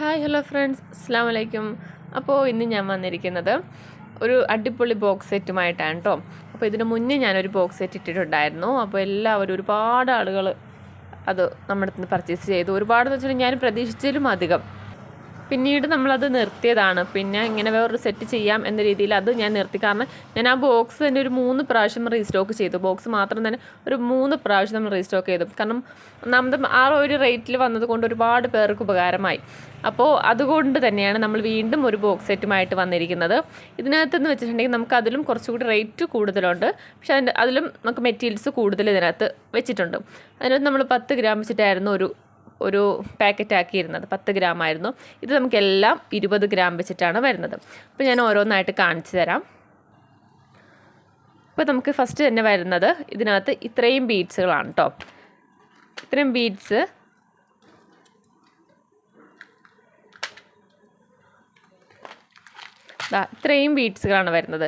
Hi hello friends അസ്സാം വലൈക്കും അപ്പോൾ ഇന്ന് ഞാൻ വന്നിരിക്കുന്നത് ഒരു അടിപൊളി ബോക്സ് സെറ്റുമായിട്ടാണ് കേട്ടോ അപ്പോൾ ഇതിന് മുന്നേ ഞാനൊരു ബോക്സ് സെറ്റ് ഇട്ടിട്ടുണ്ടായിരുന്നു. അപ്പോൾ എല്ലാവരും ഒരുപാട് ആളുകൾ അത് നമ്മുടെ അടുത്ത് നിന്ന് പർച്ചേസ് ചെയ്തു. ഒരുപാടെന്ന് വെച്ചാൽ ഞാൻ പ്രതീക്ഷിച്ചതിലും അധികം. പിന്നീട് നമ്മളത് നിർത്തിയതാണ്. പിന്നെ ഇങ്ങനെ വേറൊരു സെറ്റ് ചെയ്യാം എന്ന രീതിയിൽ അത് ഞാൻ നിർത്തി. കാരണം ഞാൻ ആ ബോക്സ് തന്നെ ഒരു മൂന്ന് പ്രാവശ്യം റീസ്റ്റോക്ക് ചെയ്തു. ബോക്സ് മാത്രം തന്നെ ഒരു മൂന്ന് പ്രാവശ്യം നമ്മൾ റീസ്റ്റോക്ക് ചെയ്തു. കാരണം നമ്മുടെ ആ ഒരു റേറ്റിൽ വന്നത് കൊണ്ട് ഒരുപാട് പേർക്ക് ഉപകാരമായി. അപ്പോൾ അതുകൊണ്ട് തന്നെയാണ് നമ്മൾ വീണ്ടും ഒരു ബോക്സ് സെറ്റുമായിട്ട് വന്നിരിക്കുന്നത്. ഇതിനകത്തെന്ന് വെച്ചിട്ടുണ്ടെങ്കിൽ നമുക്ക് അതിലും കുറച്ചുകൂടി റേറ്റ് കൂടുതലുണ്ട്. പക്ഷേ അതിന്റെ അതിലും നമുക്ക് മെറ്റീരിയൽസ് കൂടുതൽ ഇതിനകത്ത് വെച്ചിട്ടുണ്ട്. അതിനകത്ത് നമ്മൾ പത്ത് ഗ്രാം വെച്ചിട്ടായിരുന്നു ഒരു ഒരു പാക്കറ്റ് ആക്കിയിരുന്നത് പത്ത് ഗ്രാം ആയിരുന്നു ഇത് നമുക്കെല്ലാം ഇരുപത് ഗ്രാം വെച്ചിട്ടാണ് വരുന്നത്. അപ്പോൾ ഞാൻ ഓരോന്നായിട്ട് കാണിച്ചു തരാം. അപ്പോൾ നമുക്ക് ഫസ്റ്റ് തന്നെ വരുന്നത് ഇതിനകത്ത് ഇത്രയും ബീഡ്സുകളാണ് കേട്ടോ ഇത്രയും ബീഡ്സ് ഇത്രയും ബീഡ്സുകളാണ് വരുന്നത്.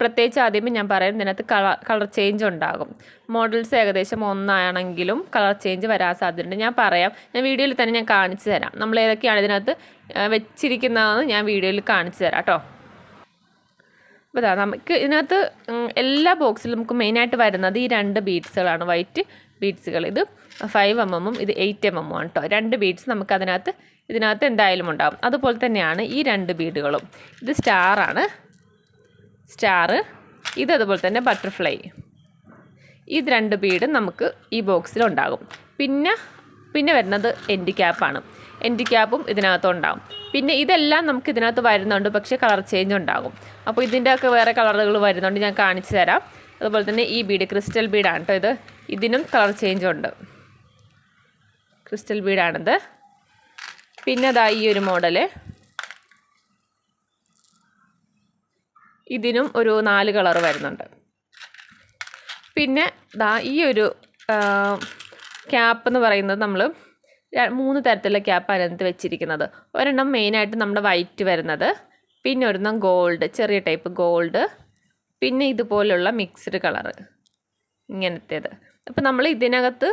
പ്രത്യേകിച്ച് ആദ്യമേ ഞാൻ പറയുന്നത് ഇതിനകത്ത് കളർ കളർ ചേഞ്ച് ഉണ്ടാകും. മോഡൽസ് ഏകദേശം ഒന്നാണെങ്കിലും കളർ ചേഞ്ച് വരാൻ സാധ്യതയുണ്ട്. ഞാൻ പറയാം ഞാൻ വീഡിയോയിൽ തന്നെ ഞാൻ കാണിച്ചു തരാം. നമ്മൾ ഏതൊക്കെയാണ് ഇതിനകത്ത് വെച്ചിരിക്കുന്നതെന്ന് ഞാൻ വീഡിയോയിൽ കാണിച്ചു തരാം കേട്ടോ. അപ്പോൾ ഇതാ നമുക്ക് ഇതിനകത്ത് എല്ലാ ബോക്സിലും നമുക്ക് മെയിനായിട്ട് വരുന്നത് ഈ രണ്ട് ബീഡ്സുകളാണ് വൈറ്റ് ബീഡ്സുകൾ ഇത് ഫൈവ് എം എമ്മും ഇത് എയ്റ്റ് എം എമ്മും ആണ് കേട്ടോ രണ്ട് ബീഡ്സ് നമുക്ക് അതിനകത്ത് ഇതിനകത്ത് എന്തായാലും ഉണ്ടാകും അതുപോലെ തന്നെയാണ് ഈ രണ്ട് ബീഡുകളും. ഇത് സ്റ്റാറാണ് സ്റ്റാറ് ഇത് അതുപോലെ തന്നെ ബട്ടർഫ്ലൈ ഇത് രണ്ട് ബീഡും നമുക്ക് ഈ ബോക്സിലുണ്ടാകും പിന്നെ പിന്നെ വരുന്നത് എൻഡ് ക്യാപ്പാണ് എൻഡ് ക്യാപ്പും ഇതിനകത്ത് ഉണ്ടാകും പിന്നെ ഇതെല്ലാം നമുക്ക് ഇതിനകത്ത് വരുന്നുണ്ട് പക്ഷേ കളർ ചേഞ്ച് ഉണ്ടാകും. അപ്പോൾ ഇതിന്റെയൊക്കെ വേറെ കളറുകൾ വരുന്നുണ്ട് ഞാൻ കാണിച്ചു തരാം. അതുപോലെ തന്നെ ഈ ബീഡ് ക്രിസ്റ്റൽ ബീഡാണ് കേട്ടോ ഇത്. ഇതിനും കളർ ചേഞ്ച് ഉണ്ട്. ക്രിസ്റ്റൽ ബീഡാണിത്. പിന്നെ അതാ ഈ ഒരു മോഡൽ. ഇതിനും ഒരു നാല് കളർ വരുന്നുണ്ട്. പിന്നെ ദാ ഈ ഒരു ക്യാപ്പ് എന്ന് പറയുന്നത് നമ്മൾ മൂന്ന് തരത്തിലുള്ള ക്യാപ്പ് അതിനകത്ത് വെച്ചിരിക്കുന്നത്. ഒരെണ്ണം മെയിനായിട്ട് നമ്മുടെ വൈറ്റ് വരുന്നത് പിന്നെ ഒരെണ്ണം ഗോൾഡ് ചെറിയ ടൈപ്പ് ഗോൾഡ് പിന്നെ ഇതുപോലുള്ള മിക്സ്ഡ് കളറ് ഇങ്ങനത്തേത്. അപ്പോൾ നമ്മൾ ഇതിനകത്ത്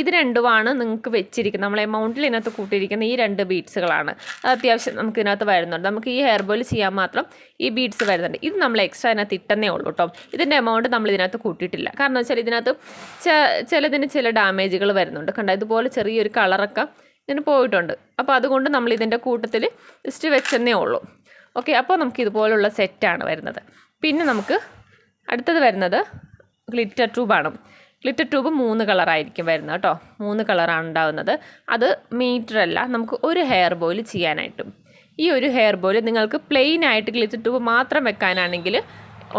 ഇത് രണ്ടുമാണ് നിങ്ങൾക്ക് വെച്ചിരിക്കുന്നത്. നമ്മൾ എമൗണ്ടിൽ ഇതിനകത്ത് കൂട്ടിയിരിക്കുന്ന ഈ രണ്ട് ബീഡ്സുകളാണ് അത് അത്യാവശ്യം നമുക്ക് ഇതിനകത്ത് വരുന്നുണ്ട്. നമുക്ക് ഈ ഹെയർ ബോയിൽ ചെയ്യാൻ മാത്രം ഈ ബീഡ്സ് വരുന്നുണ്ട്. ഇത് നമ്മൾ എക്സ്ട്രാ ഇതിനകത്ത് ഇട്ടെന്നേ ഉള്ളൂ കേട്ടോ. ഇതിന്റെ എമൗണ്ട് നമ്മൾ ഇതിനകത്ത് കൂട്ടിയിട്ടില്ല. കാരണം വെച്ചാൽ ഇതിനകത്ത് ചിലതിന് ചില ഡാമേജുകൾ വരുന്നുണ്ട്. കണ്ടോ? ഇതുപോലെ ചെറിയൊരു കളറൊക്കെ ഇതിന് പോയിട്ടുണ്ട്. അപ്പോൾ അതുകൊണ്ട് നമ്മൾ ഇതിന്റെ കൂട്ടത്തിൽ ജസ്റ്റ് വെച്ചെന്നേ ഉള്ളൂ. ഓക്കെ അപ്പോൾ നമുക്ക് ഇതുപോലുള്ള സെറ്റാണ് വരുന്നത്. പിന്നെ നമുക്ക് അടുത്തത് വരുന്നത് ഗ്ലിറ്റർ ട്യൂബാണ് ഗ്ലിറ്റർ ട്യൂബ് മൂന്ന് കളറായിരിക്കും വരുന്നത് കേട്ടോ. മൂന്ന് കളറാണ് ഉണ്ടാകുന്നത് അത് മീറ്റർ അല്ല നമുക്ക് ഒരു ഹെയർ ബോയിൽ ചെയ്യാനായിട്ടും. ഈ ഒരു ഹെയർ ബോയിൽ നിങ്ങൾക്ക് പ്ലെയിൻ ആയിട്ട് ഗ്ലിറ്റർ ട്യൂബ് മാത്രം വെക്കാനാണെങ്കിൽ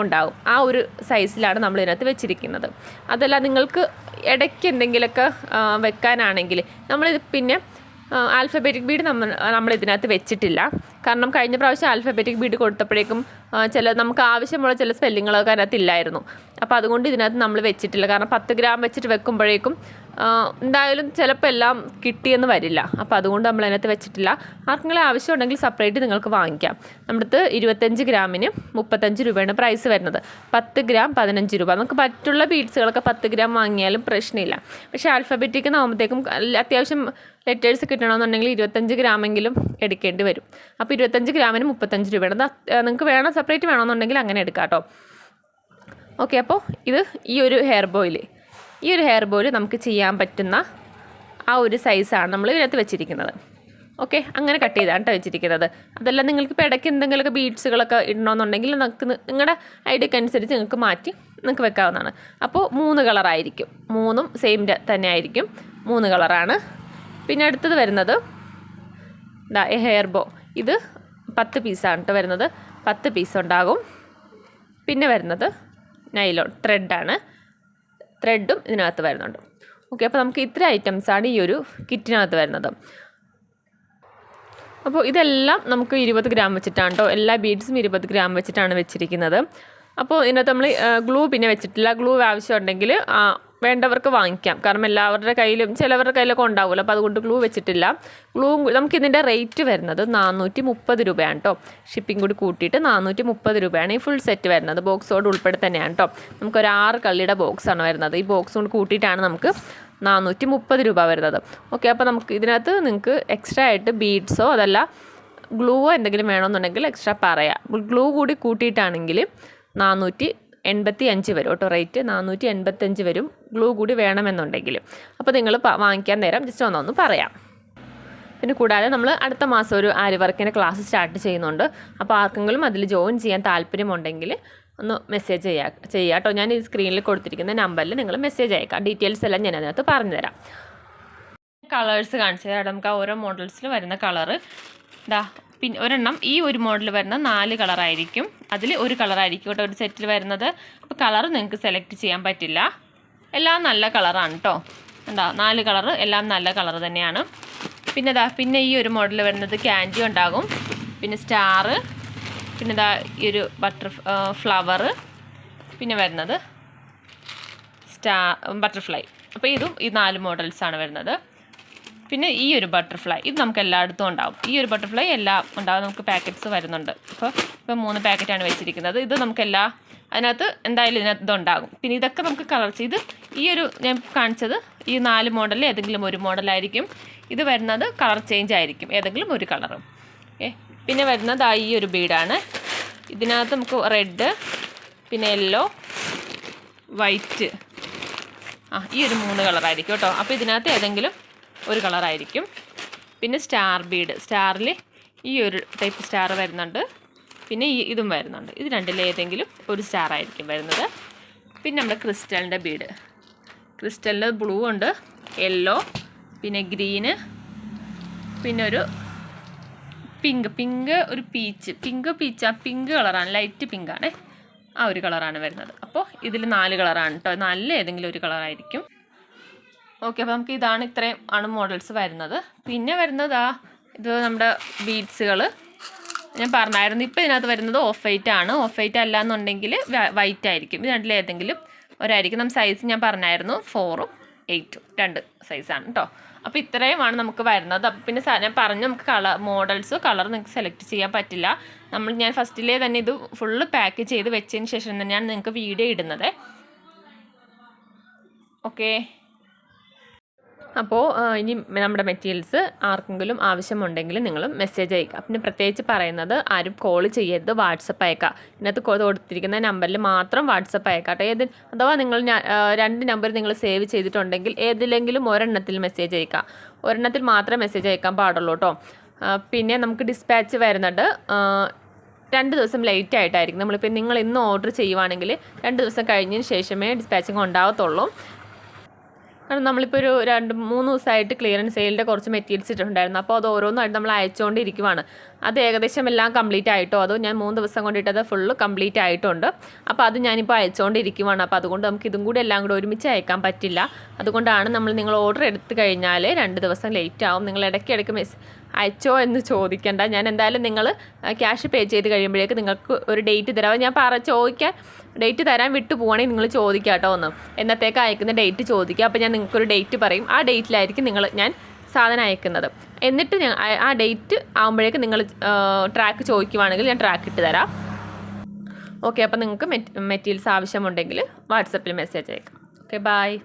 ഉണ്ടാവും. ആ ഒരു സൈസിലാണ് നമ്മൾ ഇതിനകത്ത് വെച്ചിരിക്കുന്നത്. അതല്ല നിങ്ങൾക്ക് ഇടയ്ക്ക് എന്തെങ്കിലുമൊക്കെ വെക്കാനാണെങ്കിൽ നമ്മളിത് പിന്നെ ആൽഫബറ്റിക് ബീഡ് നമ്മൾ നമ്മൾ ഇതിനകത്ത് വെച്ചിട്ടില്ല. കാരണം കഴിഞ്ഞ പ്രാവശ്യം ആൽഫബറ്റിക് ബീഡ് കൊടുത്തപ്പോഴേക്കും ചില നമുക്ക് ആവശ്യമുള്ള ചില സ്പെല്ലിങ്ങളൊക്കെ അതിനകത്ത് ഇല്ലായിരുന്നു. അപ്പോൾ അതുകൊണ്ട് ഇതിനകത്ത് നമ്മൾ വെച്ചിട്ടില്ല. കാരണം പത്ത് ഗ്രാം വെച്ചിട്ട് വെക്കുമ്പോഴേക്കും എന്തായാലും ചിലപ്പോൾ എല്ലാം കിട്ടിയെന്ന് വരില്ല. അപ്പോൾ അതുകൊണ്ട് നമ്മൾ അതിനകത്ത് വെച്ചിട്ടില്ല. ആർക്കെങ്കിലും ആവശ്യമുണ്ടെങ്കിൽ സെപ്പറേറ്റ് നിങ്ങൾക്ക് വാങ്ങിക്കാം. നമ്മുടെ ഇരുപത്തഞ്ച് ഗ്രാമിന് മുപ്പത്തഞ്ച് രൂപയാണ് പ്രൈസ് വരുന്നത്. പത്ത് ഗ്രാം പതിനഞ്ച് രൂപ. നമുക്ക് മറ്റുള്ള ബീഡ്സുകളൊക്കെ പത്ത് ഗ്രാം വാങ്ങിയാലും പ്രശ്നമില്ല. പക്ഷേ ആൽഫബറ്റിക് ആകുമ്പോഴത്തേക്കും അത്യാവശ്യം ലെറ്റേഴ്സ് കിട്ടണമെന്നുണ്ടെങ്കിൽ ഇരുപത്തഞ്ച് ഗ്രാമെങ്കിലും എടുക്കേണ്ടി വരും. അപ്പോൾ ഇരുപത്തഞ്ച് ഗ്രാമിന് മുപ്പത്തഞ്ച് രൂപയാണ്. നിങ്ങൾക്ക് വേണം സെപ്പറേറ്റ് വേണമെന്നുണ്ടെങ്കിൽ അങ്ങനെ എടുക്കാം കേട്ടോ. ഓക്കെ അപ്പോൾ ഇത് ഈ ഒരു ഹെയർ ബോയിൽ ഈ ഒരു ഹെയർ ബോയിൽ നമുക്ക് ചെയ്യാൻ പറ്റുന്ന ആ ഒരു സൈസാണ് നമ്മൾ ഇതിനകത്ത് വെച്ചിരിക്കുന്നത്. ഓക്കെ അങ്ങനെ കട്ട് ചെയ്താണ് കേട്ടോ വെച്ചിരിക്കുന്നത്. അതല്ല നിങ്ങൾക്ക് ഇപ്പോൾ ഇടയ്ക്ക് എന്തെങ്കിലുമൊക്കെ ബീഡ്സുകളൊക്കെ ഇടണമെന്നുണ്ടെങ്കിൽ നമുക്ക് നിങ്ങളുടെ ഐഡിയക്ക് അനുസരിച്ച് നിങ്ങൾക്ക് മാറ്റി നിങ്ങൾക്ക് വെക്കാവുന്നതാണ്. അപ്പോൾ മൂന്ന് കളറായിരിക്കും മൂന്നും സെയിം തന്നെ ആയിരിക്കും. മൂന്ന് കളറാണ് പിന്നെ അടുത്തത് വരുന്നത് ദാ ഹെയർ ബോ ഇത് പത്ത് പീസാണ് കേട്ടോ വരുന്നത്. പത്ത് പീസ് ഉണ്ടാകും. പിന്നെ വരുന്നത് നൈലോൺ ത്രെഡാണ് ത്രെഡും ഇതിനകത്ത് വരുന്നുണ്ട്. ഓക്കെ അപ്പോൾ നമുക്ക് ഇത്ര ഐറ്റംസാണ് ഈ ഒരു കിറ്റിനകത്ത് വരുന്നത്. അപ്പോൾ ഇതെല്ലാം നമുക്ക് ഇരുപത് ഗ്രാം വെച്ചിട്ടാണ് കേട്ടോ എല്ലാ ബീഡ്സും ഇരുപത് ഗ്രാം വെച്ചിട്ടാണ് വെച്ചിരിക്കുന്നത്. അപ്പോൾ ഇതിനകത്ത് നമ്മൾ ഗ്ലൂ പിന്നെ വെച്ചിട്ടില്ല. ഗ്ലൂ ആവശ്യമുണ്ടെങ്കിൽ വേണ്ടവർക്ക് വാങ്ങിക്കാം. കാരണം എല്ലാവരുടെ കയ്യിലും ചിലവരുടെ കയ്യിലൊക്കെ ഉണ്ടാവില്ല അപ്പോൾ അതുകൊണ്ട് ഗ്ലൂ വെച്ചിട്ടില്ല. ഗ്ലൂ നമുക്ക് ഇതിന്റെ റേറ്റ് വരുന്നത് നാനൂറ്റി മുപ്പത് രൂപയാണ് കേട്ടോ ഷിപ്പിംഗ് കൂടി കൂട്ടിയിട്ട് നാനൂറ്റി മുപ്പത് രൂപയാണ് ഈ ഫുൾ സെറ്റ് വരുന്നത്. ബോക്സോട് ഉൾപ്പെടെ തന്നെയാണ് കേട്ടോ നമുക്കൊരു ആറ് കള്ളിയുടെ ബോക്സാണ് വരുന്നത്. ഈ ബോക്സ് കൊണ്ട് കൂട്ടിയിട്ടാണ് നമുക്ക് നാനൂറ്റി മുപ്പത് രൂപ വരുന്നത്. ഓക്കെ അപ്പോൾ നമുക്ക് ഇതിനകത്ത് നിങ്ങൾക്ക് എക്സ്ട്രാ ആയിട്ട് ബീഡ്സോ അതല്ല ഗ്ലൂവോ എന്തെങ്കിലും വേണമെന്നുണ്ടെങ്കിൽ എക്സ്ട്രാ പറയാം. ഗ്ലൂ കൂടി കൂട്ടിയിട്ടാണെങ്കിൽ നാനൂറ്റി എൺപത്തി അഞ്ച് വരും കേട്ടോ. റേറ്റ് നാനൂറ്റി എൺപത്തഞ്ച് വരും. ഗ്ലൂ കൂടി വേണമെന്നുണ്ടെങ്കിൽ. അപ്പോൾ നിങ്ങൾ വാങ്ങിക്കാൻ നേരം ജസ്റ്റ് ഒന്നൊന്ന് പറയാം. പിന്നെ കൂടാതെ നമ്മൾ അടുത്ത മാസം ഒരു ആര് വർക്കിന്റെ ക്ലാസ് സ്റ്റാർട്ട് ചെയ്യുന്നുണ്ട്. അപ്പോൾ ആർക്കെങ്കിലും അതിൽ ജോയിൻ ചെയ്യാൻ താല്പര്യമുണ്ടെങ്കിൽ ഒന്ന് മെസ്സേജ് ചെയ്യാം കേട്ടോ. ഞാൻ ഈ സ്ക്രീനിൽ കൊടുത്തിരിക്കുന്ന നമ്പറിൽ നിങ്ങൾ മെസ്സേജ് അയക്കാം. ഡീറ്റെയിൽസ് എല്ലാം ഞാൻ അതിനകത്ത് പറഞ്ഞുതരാം. കളേഴ്സ് കാണിച്ചു തരാം. നമുക്ക് ആ ഓരോ മോഡൽസിൽ വരുന്ന കളറ് ഇതാ പിന്നെ ഒരെണ്ണം ഈ ഒരു മോഡൽ വരുന്ന നാല് കളറായിരിക്കും അതിൽ ഒരു കളറായിരിക്കും കേട്ടോ ഒരു സെറ്റിൽ വരുന്നത്. അപ്പോൾ കളർ നിങ്ങൾക്ക് സെലക്ട് ചെയ്യാൻ പറ്റില്ല. എല്ലാം നല്ല കളറാണ് കേട്ടോ. എന്താ നാല് കളറ് എല്ലാം നല്ല കളർ തന്നെയാണ്. പിന്നെ ഇതാ പിന്നെ ഈ ഒരു മോഡൽ വരുന്നത് ക്യാൻഡി ഉണ്ടാകും. പിന്നെ സ്റ്റാറ് പിന്നെ ഇതാ ഈ ഒരു ബട്ടർ ഫ്ലവർ പിന്നെ വരുന്നത് സ്റ്റാ ബട്ടർഫ്ലൈ അപ്പോൾ ഇതും ഈ നാല് മോഡൽസാണ് വരുന്നത്. പിന്നെ ഈ ഒരു ബട്ടർഫ്ലൈ ഇത് നമുക്ക് എല്ലായിടത്തും ഉണ്ടാവും. ഈ ഒരു ബട്ടർഫ്ലൈ എല്ലാം ഉണ്ടാവും നമുക്ക് പാക്കറ്റ്സ് വരുന്നുണ്ട്. ഇപ്പോൾ ഇപ്പോൾ മൂന്ന് പാക്കറ്റാണ് വെച്ചിരിക്കുന്നത്. ഇത് നമുക്ക് എല്ലാ അതിനകത്ത് എന്തായാലും ഇതിനകത്ത് ഇതുണ്ടാകും. പിന്നെ ഇതൊക്കെ നമുക്ക് കളർ ചെയ്ത് ഈ ഒരു ഞാൻ കാണിച്ചത് ഈ നാല് മോഡൽ ഏതെങ്കിലും ഒരു മോഡലായിരിക്കും ഇത് വരുന്നത് കളർ ചേഞ്ച് ആയിരിക്കും ഏതെങ്കിലും ഒരു കളറും ഏ പിന്നെ വരുന്നത് ഈ ഒരു ബീഡാണ്. ഇതിനകത്ത് നമുക്ക് റെഡ് പിന്നെ യെല്ലോ വൈറ്റ് ആ ഈ ഒരു മൂന്ന് കളറായിരിക്കും കേട്ടോ. അപ്പോൾ ഇതിനകത്ത് ഏതെങ്കിലും ഒരു കളറായിരിക്കും. പിന്നെ സ്റ്റാർ ബീഡ് സ്റ്റാറിൽ ഈ ഒരു ടൈപ്പ് സ്റ്റാർ വരുന്നുണ്ട്. പിന്നെ ഈ ഇതും വരുന്നുണ്ട്. ഇത് രണ്ടിൽ ഏതെങ്കിലും ഒരു സ്റ്റാർ ആയിരിക്കും വരുന്നത്. പിന്നെ നമ്മുടെ ക്രിസ്റ്റലിന്റെ ബീഡ്. ക്രിസ്റ്റലിന്റെ ബ്ലൂ ഉണ്ട് യെല്ലോ പിന്നെ ഗ്രീന് പിന്നെ ഒരു പിങ്ക്. പിങ്ക് ഒരു പീച്ച്. പിങ്ക് പീച്ച് പിങ്ക് കളറാണ് ലൈറ്റ് പിങ്കാണ്. ആ ഒരു കളറാണ് വരുന്നത്. അപ്പോൾ ഇതിൽ നാല് കളറാണ് കേട്ടോ നല്ല ഏതെങ്കിലും ഒരു കളറായിരിക്കും. ഓക്കെ അപ്പോൾ നമുക്ക് ഇതാണ് ഇത്രയും ആണ് മോഡൽസ് വരുന്നത്. പിന്നെ വരുന്നത് ആ ഇത് നമ്മുടെ ബീഡ്സുകൾ ഞാൻ പറഞ്ഞായിരുന്നു ഇപ്പോൾ ഇതിനകത്ത് വരുന്നത് ഓഫ് വൈറ്റ് ആണ്. ഓഫ് വൈറ്റ് അല്ല എന്നുണ്ടെങ്കിൽ വൈറ്റ് ആയിരിക്കും. ഇത് രണ്ടിലേതെങ്കിലും ഒരായിരിക്കും. നമ്മൾ സൈസ് ഞാൻ പറഞ്ഞായിരുന്നു ഫോറും എയ്റ്റും രണ്ട് സൈസാണ് കേട്ടോ അപ്പോൾ ഇത്രയുമാണ് നമുക്ക് വരുന്നത്. അപ്പോൾ പിന്നെ ഞാൻ പറഞ്ഞു നമുക്ക് കളർ മോഡൽസ് കളർ നിങ്ങൾക്ക് സെലക്ട് ചെയ്യാൻ പറ്റില്ല. നമ്മൾ ഞാൻ ഫസ്റ്റിലേ തന്നെ ഇത് ഫുള്ള് പാക്ക് ചെയ്ത് വെച്ചതിന് ശേഷം തന്നെയാണ് നിങ്ങൾക്ക് വീഡിയോ ഇടുന്നത്. ഓക്കേ അപ്പോൾ ഇനി നമ്മുടെ മെറ്റീരിയൽസ് ആർക്കെങ്കിലും ആവശ്യമുണ്ടെങ്കിൽ നിങ്ങൾ മെസ്സേജ് അയക്കുക. പിന്നെ പ്രത്യേകിച്ച് പറയുന്നത് ആരും കോൾ ചെയ്യരുത് വാട്സപ്പ് അയക്കുക. ഇതിനകത്ത് കൊടുത്തിരിക്കുന്ന നമ്പറിൽ മാത്രം വാട്സപ്പ് അയക്കുക കേട്ടോ. ഏത് അഥവാ നിങ്ങൾ രണ്ട് നമ്പർ നിങ്ങൾ സേവ് ചെയ്തിട്ടുണ്ടെങ്കിൽ ഏതിലെങ്കിലും ഒരെണ്ണത്തിൽ മെസ്സേജ് അയക്കുക. ഒരെണ്ണത്തിൽ മാത്രമേ മെസ്സേജ് അയക്കാൻ പാടുള്ളൂ കേട്ടോ. പിന്നെ നമുക്ക് ഡിസ്പാച്ച് വരുന്നുണ്ട്. രണ്ട് ദിവസം ലേറ്റ് ആയിട്ടായിരിക്കും. നമ്മളിപ്പോൾ നിങ്ങൾ ഇന്ന് ഓർഡർ ചെയ്യുവാണെങ്കിൽ രണ്ട് ദിവസം കഴിഞ്ഞതിന് ശേഷമേ ഡിസ്പാച്ചിങ് ഉണ്ടാവത്തുള്ളൂ. കാരണം നമ്മളിപ്പോൾ ഒരു രണ്ട് മൂന്ന് ദിവസമായിട്ട് ക്ലിയറൻസ് സെയിലിന്റെ കുറച്ച് മെറ്റീരിയൽസ് ഇട്ടിട്ടുണ്ടായിരുന്നു. അപ്പോൾ അത് ഓരോന്നായിട്ട് നമ്മൾ അയച്ചുകൊണ്ടിരിക്കുവാണ്. അത് ഏകദേശം എല്ലാം കംപ്ലീറ്റ് ആയിട്ടോ? അതോ ഞാൻ മൂന്ന് ദിവസം കൊണ്ടിട്ടത് ഫുള്ള് കംപ്ലീറ്റ് ആയിട്ടുണ്ട്. അപ്പോൾ അത് ഞാനിപ്പോൾ അയച്ചുകൊണ്ടിരിക്കുവാണ്. അപ്പോൾ അതുകൊണ്ട് നമുക്ക് ഇതും കൂടി എല്ലാം കൂടി ഒരുമിച്ച് അയക്കാൻ പറ്റില്ല. അതുകൊണ്ടാണ് നമ്മൾ നിങ്ങൾ ഓർഡർ എടുത്തു കഴിഞ്ഞാൽ രണ്ട് ദിവസം ലേറ്റ് ആവും. നിങ്ങൾ ഇടയ്ക്കിടയ്ക്ക് മെസ് അയച്ചോ എന്ന് ചോദിക്കേണ്ട. ഞാൻ എന്തായാലും നിങ്ങൾ ക്യാഷ് പേ ചെയ്ത് കഴിയുമ്പോഴേക്ക് നിങ്ങൾക്ക് ഒരു ഡേറ്റ് തരാം. ഞാൻ പറ ചോദിക്കാൻ ഡേറ്റ് തരാൻ വിട്ടു പോവുകയാണെങ്കിൽ നിങ്ങൾ ചോദിക്കുക കേട്ടോ ഒന്ന്. എന്നത്തേക്ക് അയക്കുന്ന ഡേറ്റ് ചോദിക്കുക അപ്പോൾ ഞാൻ നിങ്ങൾക്കൊരു ഡേറ്റ് പറയും. ആ ഡേറ്റിലായിരിക്കും നിങ്ങൾ ഞാൻ സാധനം അയക്കുന്നത്. എന്നിട്ട് ഞാൻ ആ- ഡേറ്റ് ആകുമ്പോഴേക്ക് നിങ്ങൾ ട്രാക്ക് ചോദിക്കുവാണെങ്കിൽ ഞാൻ ട്രാക്ക് ഇട്ട് തരാം. ഓക്കെ അപ്പോൾ നിങ്ങൾക്ക് മെറ്റീരിയൽസ് ആവശ്യമുണ്ടെങ്കിൽ വാട്സപ്പിൽ മെസ്സേജ് അയക്കാം. Okay bye